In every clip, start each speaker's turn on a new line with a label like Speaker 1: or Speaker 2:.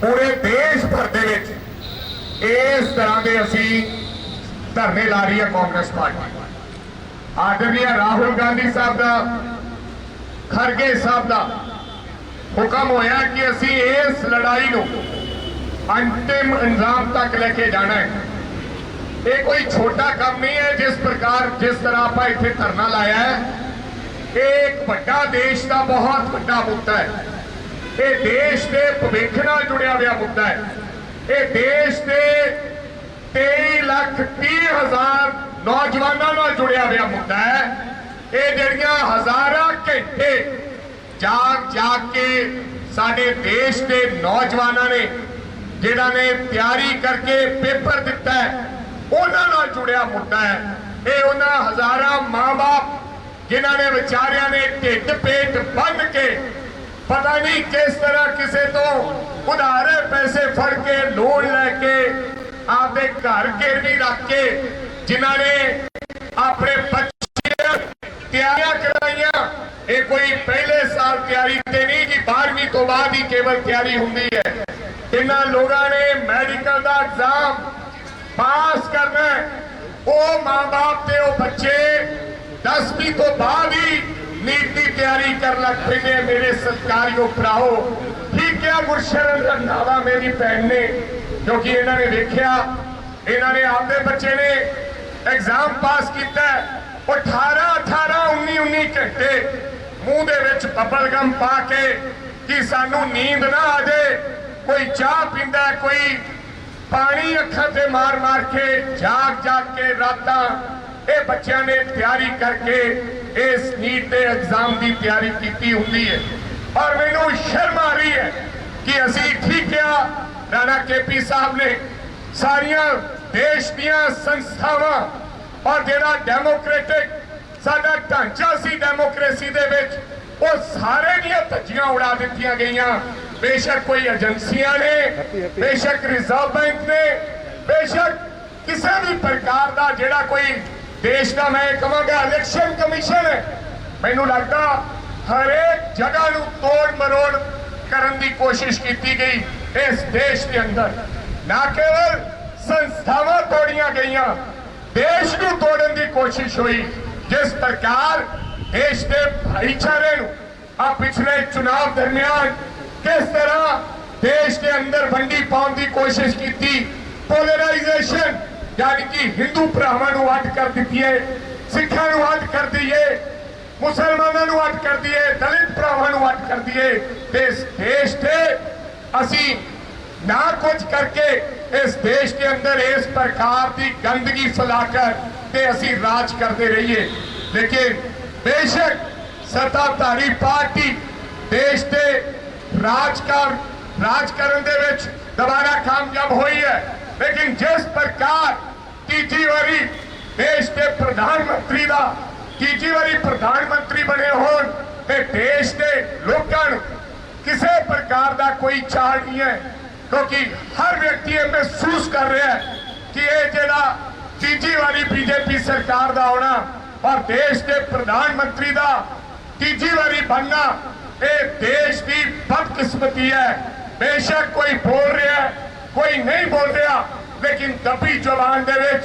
Speaker 1: ਪੂਰੇ ਦੇਸ਼ ਭਰ ਦੇ ਵਿੱਚ ਇਸ ਤਰ੍ਹਾਂ ਦੇ ਅਸੀਂ ਧਰਨੇ ਲਾ ਰਹੀ ਹੈ ਕਾਂਗਰਸ ਪਾਰਟੀ। ਆਦਰਨੀय ਰਾਹੁਲ ਗਾਂਧੀ ਸਾਹਿਬ ਦਾ, ਖਰਗੇ ਸਾਹਿਬ ਦਾ ਹੁਕਮ ਹੋਇਆ ਕਿ ਅਸੀਂ ਇਸ ਲੜਾਈ ਨੂੰ ਅੰਤਿਮ ਅੰਜਾਮ ਤੱਕ ਲੈ ਕੇ ਜਾਣਾ ਹੈ। ਇਹ ਕੋਈ ਛੋਟਾ ਕੰਮ ਨਹੀਂ ਹੈ, ਜਿਸ ਪ੍ਰਕਾਰ, ਜਿਸ ਤਰ੍ਹਾਂ ਆਪਾਂ ਇੱਥੇ ਧਰਨਾ ਲਾਇਆ ਹੈ। ਇਹ ਇੱਕ ਵੱਡਾ ਦੇਸ਼ ਦਾ ਬਹੁਤ ਵੱਡਾ ਮੁੱਦਾ ਹੈ। ਇਹ ਦੇਸ਼ ਦੇ ਭਵਿੱਖ ਨਾਲ ਜੁੜਿਆ ਹੋਇਆ ਮੁੱਦਾ ਹੈ। ਇਹ ਦੇਸ਼ ਦੇ 23 ਲੱਖ 30 ਹਜ਼ਾਰ ਨੌਜਵਾਨਾਂ ਨਾਲ ਜੁੜਿਆ ਹੋਇਆ ਮੁੱਦਾ ਹੈ। ਇਹ ਜਿਹੜੀਆਂ ਹਜ਼ਾਰਾਂ ਘੰਟੇ ਜਾਗ ਜਾਗ ਕੇ ਸਾਡੇ ਦੇਸ਼ ਦੇ ਨੌਜਵਾਨਾਂ ਨੇ ਜਿਹੜਾ ਨੇ ਤਿਆਰੀ ਕਰਕੇ ਪੇਪਰ ਦਿੱਤਾ ਉਹਨਾਂ ਨਾਲ ਜੁੜਿਆ ਮੁੱਦਾ ਹੈ। ਇਹ ਉਹਨਾਂ ਹਜ਼ਾਰਾਂ ਮਾਂ-ਬਾਪ, ਜਿਨ੍ਹਾਂ ਨੇ ਵਿਚਾਰਿਆਂ ਨੇ ਢਿੱਡ ਪੇਟ ਬੰਨ ਕੇ ਪਤਾ ਨਹੀਂ ਕਿਸ ਤਰ੍ਹਾਂ ਕਿਸੇ ਤੋਂ ਉਧਾਰੇ ਪੈਸੇ ਫੜ ਕੇ, ਲੋਨ ਲੈ ਕੇ, ਆਪਦੇ ਘਰ ਗਿਰਵੀ ਰੱਖ ਕੇ ਜਿਨ੍ਹਾਂ ਨੇ ਆਪਣੇ ਬੱਚੇ ਤਿਆਰੀਆਂ ਕਰਾਈਆਂ ਇਹ ਕੋਈ ਪਹਿਲੇ ਸਾਲ ਤਿਆਰੀ ਤੇ ਨਹੀਂ ਕਿ 12ਵੀਂ ਤੋਂ ਬਾਅਦ ਹੀ ਕੇਵਲ ਤਿਆਰੀ ਹੁੰਦੀ ਹੈ। ਇਹਨਾਂ ਲੋਕਾਂ ਨੇ ਮੈਡੀਕਲ ਦਾ ਐਗਜ਼ਾਮ ਪਾਸ ਕਰਨਾ ਉਹ ਮਾਂ-ਬਾਪ ਤੇ ਉਹ ਬੱਚੇ 10ਵੀਂ ਤੋਂ ਬਾਅਦ ਹੀ ਨੀਟ ਦੀ ਤਿਆਰੀ ਕਰਨ ਲੱਗ ਪੈਂਦੇ ਆ ਮੇਰੇ ਸਤਿਕਾਰਯੋਗ ਭਰਾਓ ਠੀਕ ਹੈ ਗੁਰਸ਼ਰਨ ਰੰਧਾਵਾ ਮੇਰੀ ਭੈਣ ਨੇ ਕਿਉਂਕਿ ਇਹਨਾਂ ਨੇ ਵੇਖਿਆ ਇਹਨਾਂ ਨੇ ਆਪਦੇ ਬੱਚੇ ਨੇ ਐਗਜ਼ਾਮ ਪਾਸ ਕੀਤਾ 18 18 19 19 ਘੰਟੇ ਮੂੰਹ ਦੇ ਵਿੱਚ ਬਬਲ ਗਮ ਪਾ ਕੇ ਕਿ ਸਾਨੂੰ ਨੀਂਦ ਨਾ ਆ ਜਾਏ ਕੋਈ ਚਾਹ ਪੀਂਦਾ ਕੋਈ ਪਾਣੀ ਅੱਖਾਂ ਤੇ ਮਾਰ ਮਾਰ ਕੇ ਜਾਗ ਜਾਗ ਕੇ ਰਾਤਾਂ ਇਹ ਬੱਚਿਆਂ ਨੇ ਤਿਆਰੀ ਕਰਕੇ ਇਸ ਨੀਟ ਦੇ ਐਗਜ਼ਾਮ ਦੀ ਤਿਆਰੀ ਕੀਤੀ ਹੁੰਦੀ ਹੈ। ਔਰ ਮੈਨੂੰ ਸ਼ਰਮ ਆ ਰਹੀ ਹੈ ਕਿ ਅਸੀਂ ਠੀਕ ਕਿਹਾ ਰਾਣਾ ਕੇਪੀ ਸਾਹਿਬ ਨੇ ਸਾਰੀਆਂ ਦੇਸ਼ ਦੀਆਂ ਸੰਸਥਾਵਾਂ ਔਰ ਜਿਹੜਾ ਡੈਮੋਕ੍ਰੈਟਿਕ ਸਾਡਾ ਢਾਂਚਾ ਸੀ ਡੈਮੋਕ੍ਰੇਸੀ ਦੇ ਵਿੱਚ ਉਹ ਸਾਰੇ ਦੀਆਂ ਧੱਜੀਆਂ ਉਡਾ ਦਿੱਤੀਆਂ ਗਈਆਂ। ਬੇਸ਼ੱਕ ਕੋਈ ਏਜੰਸੀਆਂ ਨੇ ਬੇਸ਼ੱਕ ਰਿਜ਼ਰਵ ਬੈਂਕ ਨੇ ਬੇਸ਼ੱਕ ਕਿਸੇ ਵੀ ਪ੍ਰਕਾਰ ਦਾ ਜਿਹੜਾ ਕੋਈ ਦੇਸ਼ ਦਾ ਮੈਂ ਕਹਾਂਗਾ ਇਲੈਕਸ਼ਨ ਕਮਿਸ਼ਨ। ਮੈਨੂੰ ਲੱਗਦਾ ਹਰੇਕ ਜਗ੍ਹਾ ਨੂੰ ਤੋੜ ਮਰੋੜ ਕਰਨ ਦੀ ਕੋਸ਼ਿਸ਼ ਕੀਤੀ ਗਈ ਇਸ ਦੇਸ਼ ਦੇ ਅੰਦਰ। ਨਾ ਕੇਵਲ ਸੰਸਥਾਵਾਂ ਤੋੜੀਆਂ ਗਈਆਂ, ਦੇਸ਼ ਨੂੰ ਤੋੜਨ ਦੀ ਕੋਸ਼ਿਸ਼ ਹੋਈ, ਜਿਸ ਪ੍ਰਕਾਰ ਦੇਸ਼ ਦੇ ਭਾਈਚਾਰੇ ਨੂੰ ਆ ਪਿਛਲੇ ਚੁਣਾਵ ਦਰਮਿਆਨ ਕਿਸ ਤਰ੍ਹਾਂ ਦੇਸ਼ ਦੇ ਅੰਦਰ ਵੰਡੀ ਪਾਉਣ ਦੀ ਕੋਸ਼ਿਸ਼ ਕੀਤੀ ਪੋਲਰਾਈਜੇਸ਼ਨ ਯਾਨੀ ਕਿ ਹਿੰਦੂ ਭਰਾਵਾਂ ਨੂੰ ਅੱਡ ਕਰ ਦਿੱਤੀਏ ਸਿੱਖਾਂ ਨੂੰ ਅੱਡ ਕਰ ਦਈਏ ਮੁਸਲਮਾਨਾਂ ਨੂੰ ਅੱਡ ਕਰ ਦਈਏ ਦਲਿਤ ਭਰਾਵਾਂ ਨੂੰ ਅੱਡ ਕਰ ਦਈਏ ਤੇ ਇਸ ਦੇਸ਼ ਤੇ ਅਸੀਂ ਨਾ ਕੁਝ ਕਰਕੇ ਇਸ ਦੇਸ਼ ਦੇ ਅੰਦਰ ਇਸ ਪ੍ਰਕਾਰ ਦੀ ਗੰਦਗੀ ਫੈਲਾਕਰ ਤੇ ਅਸੀਂ ਰਾਜ ਕਰਦੇ ਰਹੀਏ। ਲੇਕਿਨ ਬੇਸ਼ੱਕ ਸੱਤਾਧਾਰੀ ਪਾਰਟੀ ਦੇਸ਼ ਤੇ ਰਾਜ ਕਰ ਰਾਜ ਕਰਨ ਦੇ ਵਿੱਚ ਦੁਬਾਰਾ ਕਾਮਯਾਬ ਹੋਈ ਹੈ। ਲੇਕਿਨ ਜਿਸ ਪ੍ਰਕਾਰ ਤੀਜੀ ਵਾਰੀ ਦੇਸ਼ ਦੇ ਪ੍ਰਧਾਨ ਮੰਤਰੀ ਦਾ, ਤੀਜੀ ਵਾਰੀ ਪ੍ਰਧਾਨ ਮੰਤਰੀ ਬਣੇ ਹੋਣ ਤੇ ਦੇਸ਼ ਦੇ ਲੋਕਾਂ ਨੂੰ ਕਿਸੇ ਪ੍ਰਕਾਰ ਦਾ ਕੋਈ ਚਾਲ ਨਹੀਂ ਹੈ। ਕਿਉਂਕਿ ਹਰ ਵਿਅਕਤੀ ਇਹ ਮਹਿਸੂਸ ਕਰ ਰਿਹਾ ਹੈ ਕਿ ਇਹ ਜਿਹੜਾ ਤੀਜੀ ਵਾਰੀ ਬੀਜੇਪੀ ਸਰਕਾਰ ਦਾ ਆਉਣਾ, ਔਰ ਦੇਸ਼ ਦੇ ਪ੍ਰਧਾਨ ਮੰਤਰੀ ਦਾ ਤੀਜੀ ਵਾਰੀ ਬਣਨਾ, ਇਹ ਦੇਸ਼ ਦੀ ਬਦਕਿਸਮਤੀ ਹੈ। ਬੇਸ਼ੱਕ ਕੋਈ ਬੋਲ ਰਿਹਾ ਕੋਈ ਨਹੀਂ ਬੋਲ ਰਿਹਾ, ਲੇਕਿਨ ਦੱਬੀ ਜ਼ੁਬਾਨ ਦੇ ਵਿੱਚ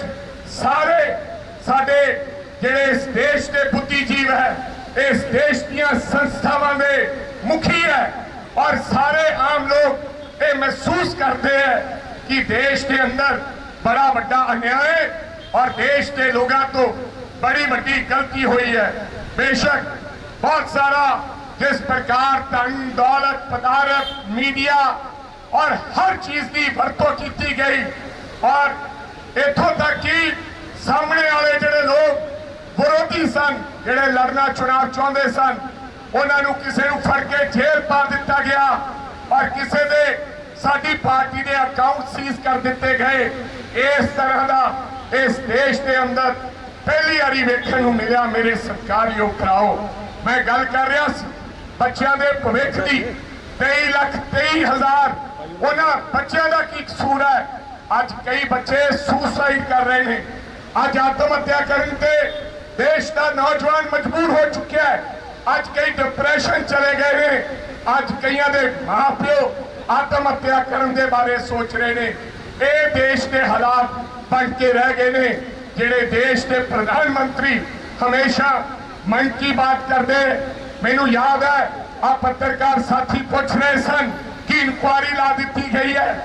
Speaker 1: ਸਾਰੇ ਸਾਡੇ ਜਿਹੜੇ ਇਸ ਦੇਸ਼ ਦੇ ਬੁੱਧੀਜੀਵ ਹੈ, ਇਸ ਦੇਸ਼ ਦੀਆਂ ਸੰਸਥਾਵਾਂ ਦੇ ਮੁਖੀ ਹੈ ਔਰ ਸਾਰੇ ਆਮ ਲੋਕ ਇਹ ਮਹਿਸੂਸ ਕਰਦੇ ਹੈ ਕਿ ਦੇਸ਼ ਦੇ ਅੰਦਰ ਬੜਾ ਵੱਡਾ ਅਨਿਆਏ ਔਰ ਦੇਸ਼ ਦੇ ਲੋਕਾਂ ਤੋਂ ਬੜੀ ਵੱਡੀ ਗਲਤੀ ਹੋਈ ਹੈ। ਬੇਸ਼ੱਕ ਬਹੁਤ ਸਾਰਾ ਜਿਸ ਪ੍ਰਕਾਰ ਧਨ ਦੌਲਤ ਪਦਾਰਥ ਮੀਡੀਆ ਔਰ ਹਰ ਚੀਜ਼ ਦੀ ਵਰਤੋਂ ਕੀਤੀ ਗਈ ਔਰ ਇੱਥੋਂ ਤੱਕ ਕਿ ਸਾਹਮਣੇ ਵਾਲੇ ਜਿਹੜੇ ਲੋਕ ਵਿਰੋਧੀ ਸਨ ਜਿਹੜੇ ਲੜਨਾ ਚੁਣਾਵ ਚਾਹੁੰਦੇ ਸਨ ਉਹਨਾਂ ਨੂੰ ਕਿਸੇ ਨੂੰ ਫੜ ਕੇ ਜੇਲ੍ਹ ਪਾ ਦਿੱਤਾ ਗਿਆ ਔਰ ਕਿਸੇ ਦੇ ਸਾਡੀ ਪਾਰਟੀ ਦੇ ਅਕਾਊਂਟ ਸੀਜ਼ ਕਰ ਦਿੱਤੇ ਗਏ ਇਸ ਤਰ੍ਹਾਂ ਦਾ ਇਸ ਦੇਸ਼ ਦੇ ਅੰਦਰ ਪਹਿਲੀ ਵਾਰੀ ਵੇਖਣ ਨੂੰ ਮਿਲਿਆ ਮੇਰੇ ਸਰਕਾਰੀਓ ਭਰਾਓ ਮੈਂ ਗੱਲ ਕਰ ਰਿਹਾ ਸੀ ਬੱਚਿਆਂ ਦੇ ਭਵਿੱਖ ਦੀ 23 ਲੱਖ 23 ਹਜ਼ਾਰ ਉਹਨਾਂ ਬੱਚਿਆਂ ਦਾ ਕੀ ਕਸੂਰ ਹੈ? ਅੱਜ ਕਈ ਬੱਚੇ ਸੁਸਾਈਡ ਕਰ ਰਹੇ ਨੇ। ਅੱਜ ਆਤਮ ਹੱਤਿਆ ਕਰਨ ਤੇ ਦੇਸ਼ ਦਾ ਨੌਜਵਾਨ ਮਜਬੂਰ ਹੋ ਚੁੱਕਿਆ ਹੈ। ਅੱਜ ਕਈ ਡਿਪਰੈਸ਼ਨ ਚਲੇ ਗਏ ਨੇ। ਅੱਜ ਕਈਆਂ ਦੇ ਮਾਪਿਓ ਆਤਮ ਹੱਤਿਆ ਕਰਨ ਦੇ ਬਾਰੇ ਸੋਚ ਰਹੇ ਨੇ। ਇਹ ਦੇਸ਼ ਦੇ ਹਾਲਾਤ ਬਣ ਕੇ ਰਹਿ ਗਏ ਨੇ, ਜਿਹੜੇ ਦੇਸ਼ ਦੇ ਪ੍ਰਧਾਨ ਮੰਤਰੀ ਹਮੇਸ਼ਾ ਮਨ ਕੀ ਬਾਤ ਕਰਦੇ ਮੈਨੂੰ ਯਾਦ ਹੈ ਆ ਪੱਤਰਕਾਰ ਸਾਥੀ ਪੁੱਛ ਰਹੇ ਸਨ ਕਿ ਇਨਕੁਆਰੀ ਲਾ ਦਿੱਤੀ ਗਈ ਹੈ।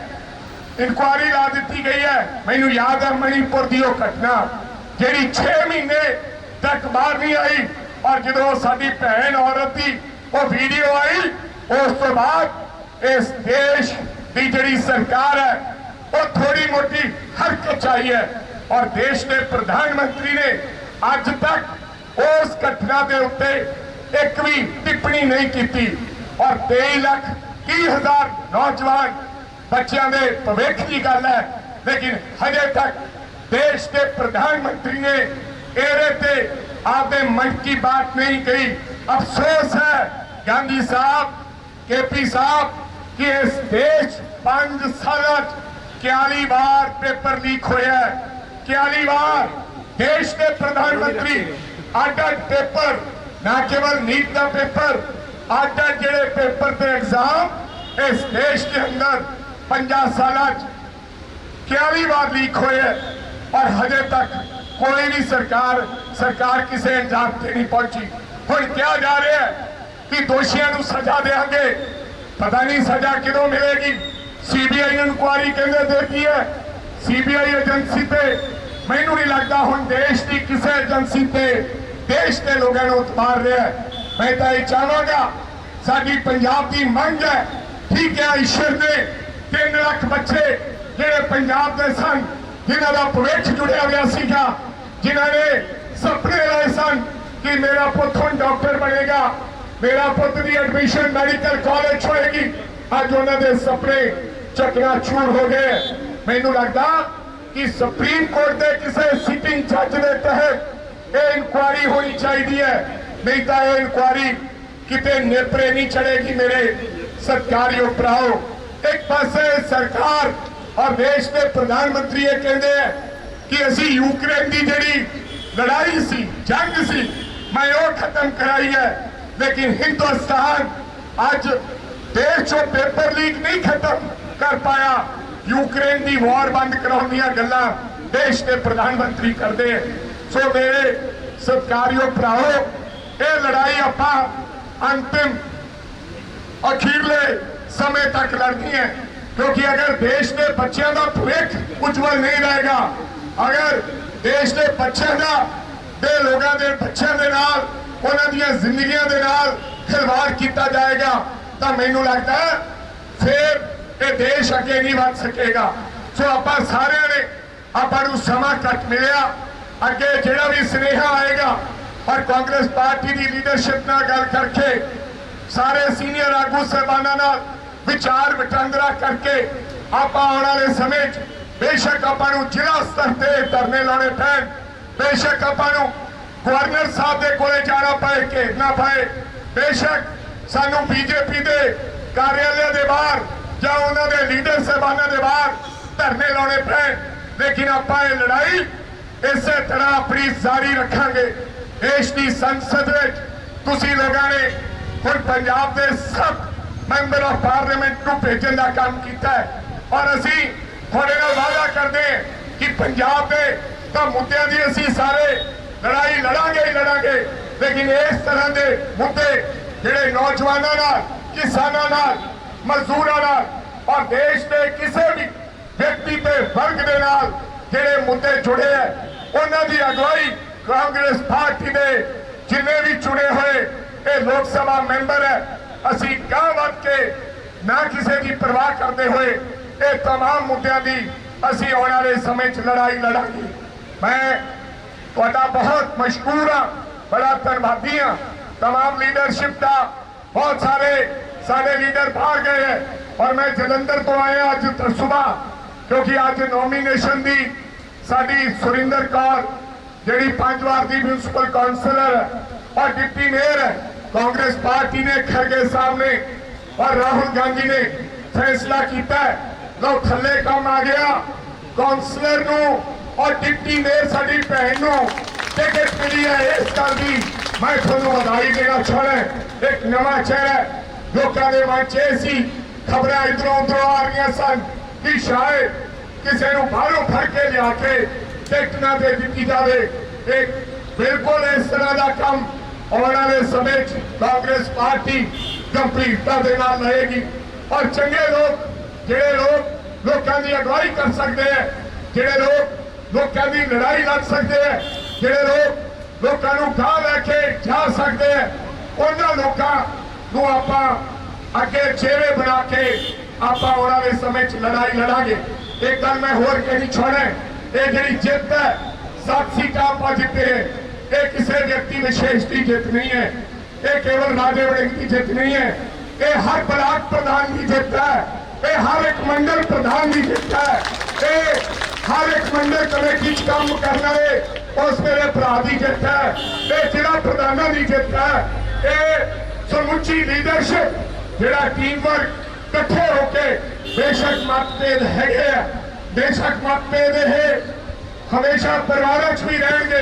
Speaker 1: ਇਨਕੁਆਰੀ ਲਾ ਦਿੱਤੀ ਗਈ ਹੈ। ਮੈਨੂੰ ਯਾਦ ਹੈ ਮਣੀਪੁਰ ਦੀ ਉਹ ਘਟਨਾ, ਜਿਹੜੀ 6 ਮਹੀਨੇ ਤੱਕ ਬਾਹਰ ਨਹੀਂ ਆਈ ਔਰ ਜਦੋਂ ਸਾਡੀ ਭੈਣ ਔਰਤ ਦੀ ਉਹ ਵੀਡੀਓ ਆਈ, ਉਸ ਤੋਂ ਬਾਅਦ ਇਸ ਦੇਸ਼ ਦੀ ਜਿਹੜੀ ਸਰਕਾਰ ਹੈ, ਉਹ ਥੋੜੀ ਮੋਟੀ ਹਰਕਤ ਚਾਹੀ ਹੈ ਔਰ ਦੇਸ਼ ਦੇ ਪ੍ਰਧਾਨ ਮੰਤਰੀ ਨੇ ਅੱਜ ਤੱਕ ਉਸ ਘਟਨਾ ਦੇ ਉੱਤੇ ਇੱਕ ਵੀ ਟਿੱਪਣੀ ਨਹੀਂ ਕੀਤੀ। ਔਰ 23 ਲੱਖ 30 ਹਜ਼ਾਰ ਨੌਜਵਾਨ ਬੱਚਿਆਂ ਦੇ ਭਵਿੱਖ ਦੀ ਗੱਲ ਹੈ। ਲੇਕਿਨ ਹਜੇ ਤੱਕ ਦੇਸ਼ ਦੇ ਪ੍ਰਧਾਨ ਮੰਤਰੀ ਨੇ ਇਹਦੇ ਤੇ ਆਪਦੇ ਮਨ ਕੀ ਬਾਤ ਨਹੀਂ ਕਹੀ। ਅਫਸੋਸ ਹੈ ਗਾਂਧੀ ਸਾਹਿਬ, ਕੇਪੀ ਸਾਹਿਬ, ਕਿ ਇਸ ਦੇਸ਼ 5 ਸਾਲਾਂ 'ਚ 41 ਵਾਰ ਪੇਪਰ ਲੀਕ ਹੋਇਆ ਹੈ। 41 ਵਾਰ ਦੇਸ਼ ਦੇ ਪ੍ਰਧਾਨ ਮੰਤਰੀ ਅੱਡ ਪੇਪਰ ਨਾ ਕੇਵਲ ਨੀਟ ਦਾ ਪੇਪਰ ਅੱਡ ਜਿਹੜੇ ਪੇਪਰ ਤੇ ਐਗਜ਼ਾਮ ਇਸ ਦੇਸ਼ ਦੇ ਅੰਦਰ 50 ਸਾਲਾਂ 'ਚ 41 ਵਾਰ ਲੀਕ ਹੋਏ ਹੈ ਹਜੇ ਤੱਕ ਕੋਈ ਵੀ ਸਰਕਾਰ ਸਰਕਾਰ ਕਿਸੇ ਅੰਜਾਮ ਤੇ ਨਹੀਂ ਪਹੁੰਚੀ। ਹੁਣ ਕਿਹਾ ਜਾ ਰਿਹਾ ਹੈ ਕਿ ਦੋਸ਼ੀਆਂ ਨੂੰ ਸਜ਼ਾ ਦੇਾਂਗੇ ਪਤਾ ਨਹੀਂ ਸਜ਼ਾ ਕਿਦੋਂ ਮਿਲੇਗੀ। ਸੀਬੀਆਈ ਇਨਕੁਆਰੀ ਕਹਿੰਦੇ ਦੇਤੀ ਹੈ? ਸੀਬੀਆਈ ਏਜੰਸੀ ਤੇ ਮੈਨੂੰ ਨਹੀਂ ਲੱਗਦਾ ਹੁਣ ਦੇਸ਼ ਦੀ ਕਿਸੇ ਏਜੰਸੀ ਤੇ ਦੇਸ਼ ਦੇ ਲੋਕਾਂ ਨੂੰ ਉਤਾਰ ਰਿਹਾ ਹੈ। ਮੈਂ ਤਾਂ ਇਹ ਚਾਹਾਂਗਾ, ਸਾਡੀ ਪੰਜਾਬ ਦੀ ਮੰਗ ਹੈ, ਠੀਕ ਹੈ ਈਸ਼ਵਰ ਦੇ 3 ਲੱਖ ਬੱਚੇ ਜਿਹੜੇ ਪੰਜਾਬ ਦੇ ਸਨ, ਜਿਨ੍ਹਾਂ ਦਾ ਭਵਿੱਖ ਜੁੜਿਆ ਹੋਇਆ ਸੀਗਾ, ਜਿਨ੍ਹਾਂ ਨੇ ਸੁਪਨੇ ਲਏ ਸਨ ਕਿ ਮੇਰਾ ਪੁੱਤ ਹੁਣ ਡਾਕਟਰ ਬਣੇਗਾ, ਮੇਰਾ ਪੁੱਤ ਦੀ ਐਡਮਿਸ਼ਨ ਮੈਡੀਕਲ ਕਾਲਜ ਹੋਏਗੀ ਅੱਜ ਉਹਨਾਂ ਦੇ ਸੁਪਨੇ ਚੱਕਣਾ ਚੂਰ ਹੋ ਗਏ ਮੈਨੂੰ ਲੱਗਦਾ ਕਿ ਸੁਪਰੀਮ ਕੋਰਟ ਦੇ ਕਿਸੇ ਸਿਟਿੰਗ ਜੱਜ ਦੇ ਤਹਿਤ ਇਹ ਇਨਕੁਆਰੀ ਹੋਣੀ ਚਾਹੀਦੀ ਹੈ ਨਹੀਂ ਤਾਂ ਇਹ ਇਨਕੁਆਰੀ ਕਿਤੇ ਨੇਪਰੇ ਨਹੀਂ ਚੜੇਗੀ ਮੇਰੇ ਸਤਕਾਰਿਓ ਭਰਾਓ ਇੱਕ ਪਾਸੇ ਸਰਕਾਰ ਔਰ ਦੇਸ਼ ਦੇ ਪ੍ਰਧਾਨ ਮੰਤਰੀ ਇਹ ਕਹਿੰਦੇ ਆ ਕਿ ਅਸੀਂ ਯੂਕਰੇਨ ਦੀ ਜਿਹੜੀ ਲੜਾਈ ਸੀ ਜੰਗ ਸੀ ਮੈਂ ਉਹ ਖਤਮ ਕਰਾਈ ਹੈ ਲੇਕਿਨ ਹਿੰਦੁਸਤਾਨ ਅੱਜ ਦੇਸ਼ ਚੋਂ ਪੇਪਰ ਲੀਕ ਨਹੀਂ ਖਤਮ ਕਰ ਪਾਇਆ ਯੂਕਰੇਨ ਦੀ ਵਾਰ ਬੰਦ ਕਰਾਉਣ ਦੀਆਂ ਗੱਲਾਂ ਦੇਸ਼ ਦੇ ਪ੍ਰਧਾਨ ਮੰਤਰੀ ਕਰਦੇ ਆ। ਸੋ ਮੇਰੇ ਸਤਕਾਰਿਓ ਭਰਾਓ ਇਹ ਲੜਾਈ ਆਪਾਂ ਅੰਤਿਮ ਅਖੀਰਲੇ ਸਮੇਂ ਤੱਕ ਲੜਨੀ ਹੈ। ਕਿਉਂਕਿ ਅਗਰ ਦੇਸ਼ ਦੇ ਬੱਚਿਆਂ ਦਾ ਭਵਿੱਖ ਉਜਵਲ ਨਹੀਂ ਰਹੇਗਾ, ਅਗਰ ਦੇਸ਼ ਦੇ ਬੱਚਿਆਂ ਦਾ, ਦੇ ਲੋਕਾਂ ਦੇ ਬੱਚਿਆਂ ਦੇ ਨਾਲ, ਉਹਨਾਂ ਦੀਆਂ ਜ਼ਿੰਦਗੀਆਂ ਦੇ ਨਾਲ ਖਿਲਵਾੜ ਕੀਤਾ ਜਾਏਗਾ, ਤਾਂ ਮੈਨੂੰ ਲੱਗਦਾ ਫਿਰ ਇਹ ਦੇਸ਼ ਅੱਗੇ ਨਹੀਂ ਵੱਧ ਸਕੇਗਾ। ਸੋ ਆਪਾਂ ਸਾਰਿਆਂ ਨੇ ਆਪਾਂ ਨੂੰ ਸਮਾਂ ਘੱਟ ਮਿਲਿਆ। ਅੱਗੇ ਜਿਹੜਾ ਵੀ ਸੁਨੇਹਾ ਆਏਗਾ ਔਰ ਕਾਂਗਰਸ ਪਾਰਟੀ ਦੀ ਲੀਡਰਸ਼ਿਪ ਨਾਲ ਗੱਲ ਕਰਕੇ, ਸਾਰੇ ਸੀਨੀਅਰ ਆਗੂ ਸਹਿਬਾਨਾਂ ਨਾਲ ਵਿਚਾਰ ਵਟਾਂਦਰਾ ਕਰਕੇ ਆਪਾਂ ਆਉਣ ਵਾਲੇ ਸਮੇਂ 'ਚ ਬੇਸ਼ੱਕ ਆਪਾਂ ਨੂੰ ਜ਼ਿਲ੍ਹਾ ਸਤਰ ਤੇ ਧਰਨੇ ਲਾਉਣੇ ਪੈਣ। ਬੇਸ਼ੱਕ ਆਪਾਂ ਨੂੰ ਗਵਰਨਰ ਸਾਹਿਬ ਦੇ ਕੋਲੇ ਜਾਣਾ ਪਏ, ਘੇਰਨਾ ਪਏ। ਬੇਸ਼ੱਕ ਸਾਨੂੰ ਬੀਜੇਪੀ ਦੇ ਕਾਰਿਆਲਿਆਂ ਦੇ ਬਾਹਰ ਜਾਂ ਉਹਨਾਂ ਦੇ ਲੀਡਰ ਸਹਿਬਾਨਾਂ ਦੇ ਬਾਹਰ ਧਰਨੇ ਲਾਉਣੇ ਪੈਣ। ਲੇਕਿਨ ਆਪਾਂ ਇਹ ਲੜਾਈ ਇਸੇ ਤਰ੍ਹਾਂ ਆਪਣੀ ਜਾਰੀ ਰੱਖਾਂਗੇ, ਦੇਸ਼ ਦੀ ਸੰਸਦ ਵਿੱਚ ਤੁਸੀਂ ਲੋਕਾਂ ਨੇ ਹੁਣ ਪੰਜਾਬ ਦੇ ਸਭ ਮੈਂਬਰ ਆਫ ਪਾਰਲੀਮੈਂਟ ਨੂੰ ਭੇਜਣ ਦਾ ਕੰਮ ਕੀਤਾ ਹੈ। ਔਰ ਅਸੀਂ ਤੁਹਾਡੇ ਨਾਲ ਵਾਅਦਾ ਕਰਦੇ ਹਾਂ ਕਿ ਪੰਜਾਬ ਦੇ ਤਾਂ ਮੁੱਦਿਆਂ ਦੀ ਅਸੀਂ ਸਾਰੇ ਲੜਾਈ ਲੜਾਂਗੇ ਹੀ ਲੜਾਂਗੇ, ਲੇਕਿਨ ਇਸ ਤਰ੍ਹਾਂ ਦੇ ਮੁੱਦੇ ਜਿਹੜੇ ਨੌਜਵਾਨਾਂ ਨਾਲ, ਕਿਸਾਨਾਂ ਨਾਲ, ਮਜ਼ਦੂਰਾਂ ਨਾਲ, ਔਰ ਦੇਸ਼ ਦੇ ਕਿਸੇ ਵੀ ਵਿਅਕਤੀ ਤੇ ਵਰਗ ਦੇ ਨਾਲ ਜਿਹੜੇ ਮੁੱਦੇ ਜੁੜੇ ਹੈ ਉਹਨਾਂ ਦੀ ਅਗਵਾਈ ਕਾਂਗਰਸ ਪਾਰਟੀ ਦੇ ਜਿੰਨੇ ਵੀ ਚੁਣੇ ਹੋਏ ਇਹ ਲੋਕ ਸਭਾ ਮੈਂਬਰ ਹੈ ਅਸੀਂ ਗਾਂ ਵੱਧ ਕੇ ਨਾ ਕਿਸੇ ਦੀ ਪਰਵਾਹ ਕਰਦੇ ਹੋਏ ਇਹ तमाम ਮੁੱਦਿਆਂ ਦੀ ਅਸੀਂ ਆਉਣ ਵਾਲੇ ਸਮੇਂ 'ਚ ਲੜਾਈ ਲੜਾਂਗੇ ਮੈਂ ਤੁਹਾਡਾ ਬਹੁਤ ਮਸ਼ਕੂਰ ਹਾਂ ਬੜਾ ਧੰਨਵਾਦੀ ਹਾਂ तमाम ਲੀਡਰਸ਼ਿਪ ਦਾ ਬਹੁਤ ਸਾਰੇ ਸਾਡੇ ਲੀਡਰ ਬਾਹਰ ਗਏ ਹੈ ਔਰ ਮੈਂ ਜਲੰਧਰ ਤੋਂ ਆਇਆ ਅੱਜ ਸਵੇਰ ਕਿਉਂਕਿ ਅੱਜ ਨੋਮੀਨੇਸ਼ਨ ਦੀ ਸਾਡੀ ਸੁਰਿੰਦਰ ਕੌਰ, ਜਿਹੜੀ ਪੰਜ ਵਾਰ ਦੀ ਮਿਊਨਿਸਪਲ ਕਾਉਂਸਲਰ ਔਰ ਡਿਪਟੀ ਮੇਅਰ ਕਾਂਗਰਸ ਪਾਰਟੀ ਨੇ ਖਰਗੇ ਸਾਹਿਬ ਨੇ ਔਰ ਰਾਹੁਲ ਗਾਂਧੀ ਨੇ ਫੈਸਲਾ ਕੀਤਾ ਲੋ ਥੱਲੇ ਕੰਮ ਆ ਗਿਆ। ਕਾਉਂਸਲਰ ਨੂੰ ਔਰ ਡਿਪਟੀ ਮੇਅਰ ਸਾਡੀ ਭੈਣ ਨੂੰ ਟਿਕਟ ਮਿਲੀ ਹੈ ਇਸ ਗੱਲ ਦੀ। ਮੈਂ ਤੁਹਾਨੂੰ ਵਧਾਈ ਦੇਣਾ ਚਾਹੁੰਦਾ ਇੱਕ ਨਵਾਂ ਚਿਹਰਾ ਲੋਕਾਂ ਦੇ ਮਨ 'ਚ ਇਹ ਸੀ, ਖਬਰਾਂ ਇਧਰੋਂ ਉਧਰੋਂ ਆ ਰਹੀਆਂ ਸਨ ਕਿ ਸ਼ਾਇਦ ਕਿਸੇ ਨੂੰ ਬਾਹਰੋਂ ਫੜ ਕੇ ਲਿਆ ਕੇ ਟਿਕਟ ਦੇ ਦਿੱਤੀ ਜਾਵੇ। ਇਹ ਬਿਲਕੁਲ ਇਸ ਤਰ੍ਹਾਂ ਦਾ ਕੰਮ ਆਉਣ ਵਾਲੇ ਸਮੇਂ 'ਚ ਕਾਂਗਰਸ ਪਾਰਟੀ ਗੰਭੀਰਤਾ ਦੇ ਨਾਲ ਲਏਗੀ। ਔਰ ਚੰਗੇ ਲੋਕ, ਜਿਹੜੇ ਲੋਕ ਲੋਕਾਂ ਦੀ ਅਗਵਾਈ ਕਰ ਸਕਦੇ ਹੈ, ਜਿਹੜੇ ਲੋਕ ਲੋਕਾਂ ਦੀ ਲੜਾਈ ਲੜ ਸਕਦੇ ਹੈ, ਜਿਹੜੇ ਲੋਕ ਲੋਕਾਂ ਨੂੰ ਗਾਹ ਲੈ ਕੇ ਜਾ ਸਕਦੇ ਹੈ, ਉਹਨਾਂ ਲੋਕਾਂ ਨੂੰ ਆਪਾਂ ਅੱਗੇ ਚਿਹਰੇ ਬਣਾ ਕੇ ਆਪਾਂ ਆਉਣ ਵਾਲੇ ਸਮੇਂ 'ਚ ਲੜਾਈ ਲੜਾਂਗੇ ਇੱਕ ਗੱਲ ਮੈਂ ਹੋਰ ਕਹਿਣੀ ਚਾਹਣਾ ਇਹ ਜਿਹੜੀ ਜਿੱਤ ਹੈ ਸੱਤ ਸੀਟਾਂ ਆਪਾਂ ਜਿੱਤੇ ਹੈ, ਇਹ ਕਿਸੇ ਵਿਅਕਤੀ ਵਿਸ਼ੇਸ਼ ਦੀ ਜਿੱਤ ਨਹੀਂ ਹੈ ਇਹ ਕੇਵਲ ਰਾਜੇ ਵੜਿੰਗ ਦੀ ਜਿੱਤ ਨਹੀਂ ਹੈ ਇਹ ਹਰ ਬਲਾਕ ਪ੍ਰਧਾਨ ਦੀ ਜਿੱਤ ਹੈ ਇਹ ਹਰ ਇੱਕ ਮੰਡਲ ਪ੍ਰਧਾਨ ਦੀ ਜਿੱਤ ਹੈ ਇਹ ਹਰ ਇੱਕ ਮੰਡਲ ਕਮੇਟੀ 'ਚ ਕੰਮ ਕਰਨ ਵਾਲੇ ਉਸ ਮੇਰੇ ਭਰਾ ਦੀ ਜਿੱਤ ਹੈ ਇਹ ਜ਼ਿਲ੍ਹਾ ਪ੍ਰਧਾਨਾਂ ਦੀ ਜਿੱਤ ਹੈ ਇਹ ਸਮੁੱਚੀ ਲੀਡਰਸ਼ਿਪ ਜਿਹੜਾ ਟੀਮ ਵਰਕ ਇਕੱਠੇ ਹੋ ਕੇ ਬੇਸ਼ੱਕ ਮਤਭੇਦ ਹੈਗੇ ਆ। ਬੇਸ਼ੱਕ ਮਤਭੇਦ ਇਹ ਹਮੇਸ਼ਾ ਪਰਿਵਾਰਾਂ 'ਚ ਵੀ ਰਹਿਣਗੇ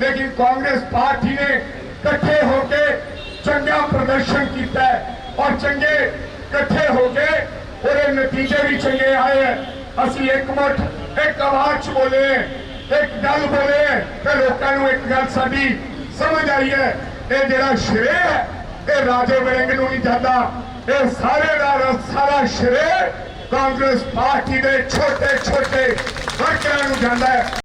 Speaker 1: ਲੇਕਿਨ ਕਾਂਗਰਸ ਪਾਰਟੀ ਨੇ ਇਕੱਠੇ ਹੋ ਕੇ ਚੰਗਾ ਪ੍ਰਦਰਸ਼ਨ ਕੀਤਾ ਔਰ ਚੰਗੇ ਇਕੱਠੇ ਹੋ ਕੇ ਉਹਦੇ ਨਤੀਜੇ ਵੀ ਚੰਗੇ ਆਏ ਹੈ। ਅਸੀਂ ਇੱਕ ਮੁੱਠ ਇੱਕ ਆਵਾਜ਼ 'ਚ ਬੋਲੇ ਹੈ, ਇੱਕ ਗੱਲ ਬੋਲੇ ਹੈ ਤੇ ਲੋਕਾਂ ਨੂੰ ਇੱਕ ਗੱਲ ਸਾਡੀ ਸਮਝ ਆਈ ਹੈ। ਇਹ ਜਿਹੜਾ ਸ਼੍ਰੇ ਹੈ ਇਹ ਰਾਜੇ ਵੜਿੰਗ ਨੂੰ ਨਹੀਂ ਜਾਂਦਾ। ਇਹ ਸਾਰੇ ਦਾ ਸਾਰਾ ਸ਼੍ਰੇ ਕਾਂਗਰਸ ਪਾਰਟੀ ਦੇ ਛੋਟੇ ਛੋਟੇ ਵਰਕਰਾਂ ਨੂੰ ਜਾਂਦਾ ਹੈ।